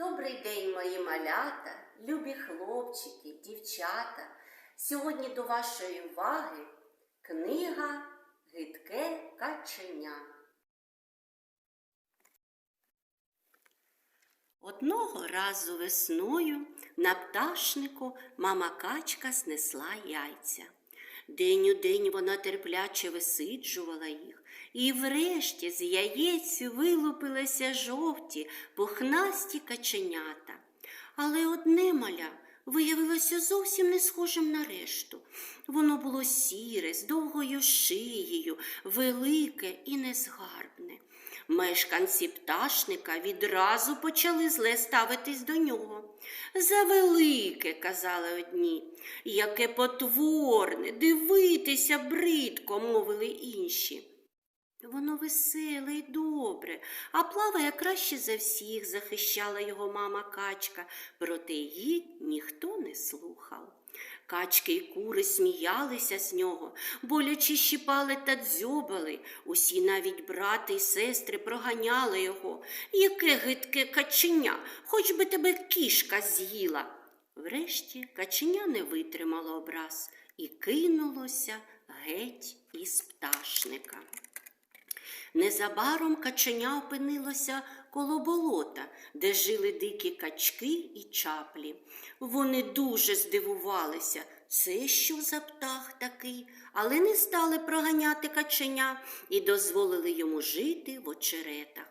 Добрий день, мої малята, любі хлопчики, дівчата. Сьогодні до вашої уваги книга Гидке каченя. Одного разу весною на пташнику мама качка снесла яйця. День у день вона терпляче висиджувала їх, і врешті з яєць вилупилися жовті, пухнасті каченята. Але одне маля виявилося зовсім не схожим на решту. Воно було сіре, з довгою шиєю, велике і незгарбне. Мешканці пташника відразу почали зле ставитись до нього. Завелике, казали одні, яке потворне, дивитися бридко, мовили інші. Воно веселе й добре, а плаває краще за всіх, захищала його мама качка, проте її ніхто не слухав. Качки й кури сміялися з нього, боляче щіпали та дзьобали. Усі навіть брати й сестри проганяли його. Яке гидке каченя, хоч би тебе кішка з'їла. Врешті каченя не витримало образ і кинулося геть із пташника. Незабаром каченя опинилося коло болота, де жили дикі качки і чаплі. Вони дуже здивувалися, це що за птах такий, але не стали проганяти каченя і дозволили йому жити в очеретах.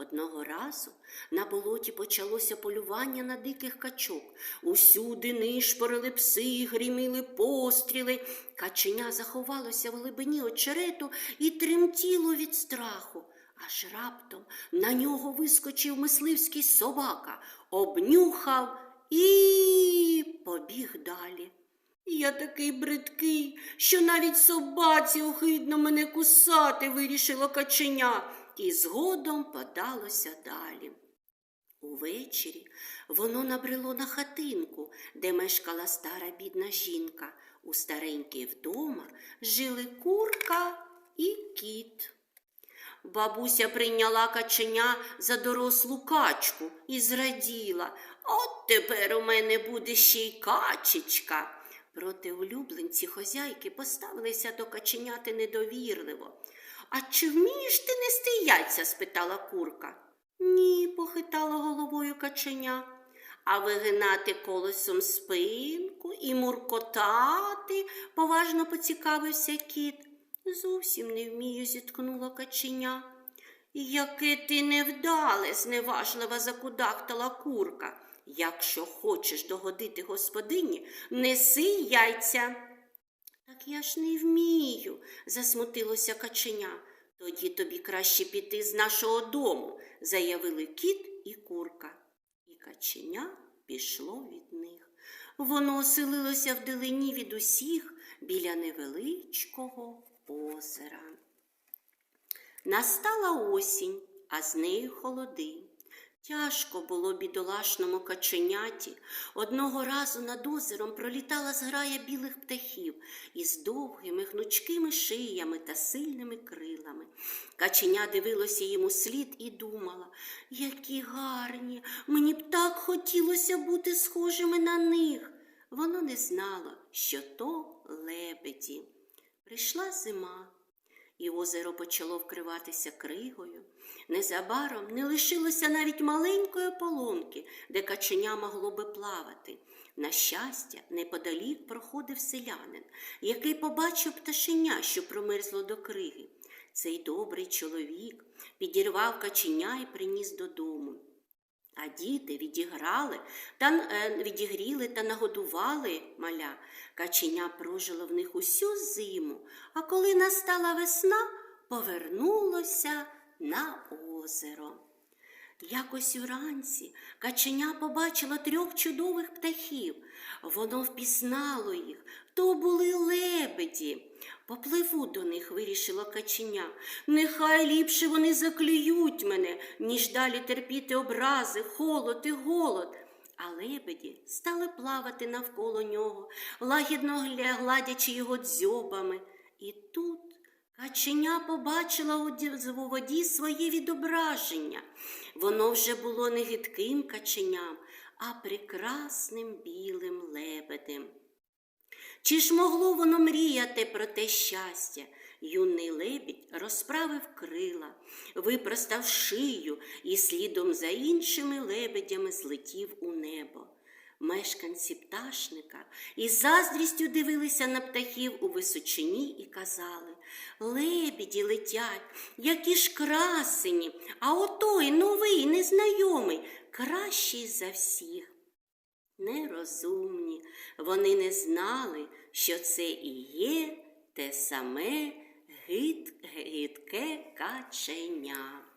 Одного разу на болоті почалося полювання на диких качок. Усюди нишпорили пси, гриміли постріли. Каченя заховалося в глибині очерету і тремтіло від страху. Аж раптом на нього вискочив мисливський собака, обнюхав і побіг далі. Я такий бридкий, що навіть собаці огидно мене кусати вирішило каченя, і згодом подалося далі. Увечері воно набрело на хатинку, де мешкала стара бідна жінка. У старенькій вдома жили курка і кіт. Бабуся прийняла каченя за дорослу качку і зраділа. От тепер у мене буде ще й качечка. Проте улюбленці хозяйки поставилися до каченяти недовірливо. А чи вмієш ти яйця? спитала курка. Ні, похитало головою каченя. А вигинати колесом спинку і муркотати, поважно поцікавився кіт. Зовсім не вмію, зіткнула каченя. Яке ти невдале, зневажлива закудахтала курка. Якщо хочеш догодити господині, неси яйця. Так я ж не вмію, засмутилося каченя. Тоді тобі краще піти з нашого дому, заявили кіт і курка. І каченя пішло від них. Воно оселилося вдалині від усіх біля невеличкого озера. Настала осінь, а з нею холоди. Тяжко було бідолашному каченяті. Одного разу над озером пролітала зграя білих птахів із довгими гнучкими шиями та сильними крилами. Каченя дивилося йому слід і думала, які гарні, мені б так хотілося бути схожими на них. Воно не знало, що то лебеді. Прийшла зима і озеро почало вкриватися кригою. Незабаром не лишилося навіть маленької полонки, де каченя могло би плавати. На щастя, неподалік проходив селянин, який побачив пташеня, що промерзло до криги. Цей добрий чоловік підірвав каченя і приніс додому. А діти відіграли та е, відігріли та нагодували маля. Каченя прожило в них усю зиму, а коли настала весна, повернулося на озеро. Якось уранці каченя побачила трьох чудових птахів. Воно впізнало їх. То були лебеді. Попливу до них, вирішило каченя. Нехай ліпше вони заклюють мене, ніж далі терпіти образи, холод і голод. А лебеді стали плавати навколо нього, лагідно гладячи його дзьобами. І тут Каченя побачила у воді своє відображення. Воно вже було не гидким каченям, а прекрасним білим лебедем. Чи ж могло воно мріяти про те щастя? Юний лебідь розправив крила, випростав шию і слідом за іншими лебедями злетів у небо. Мешканці пташника із заздрістю дивилися на птахів у височині і казали Лебіді летять, які ж красені, а отой новий, незнайомий, кращий за всіх нерозумні. Вони не знали, що це і є те саме гид, гидке каченя.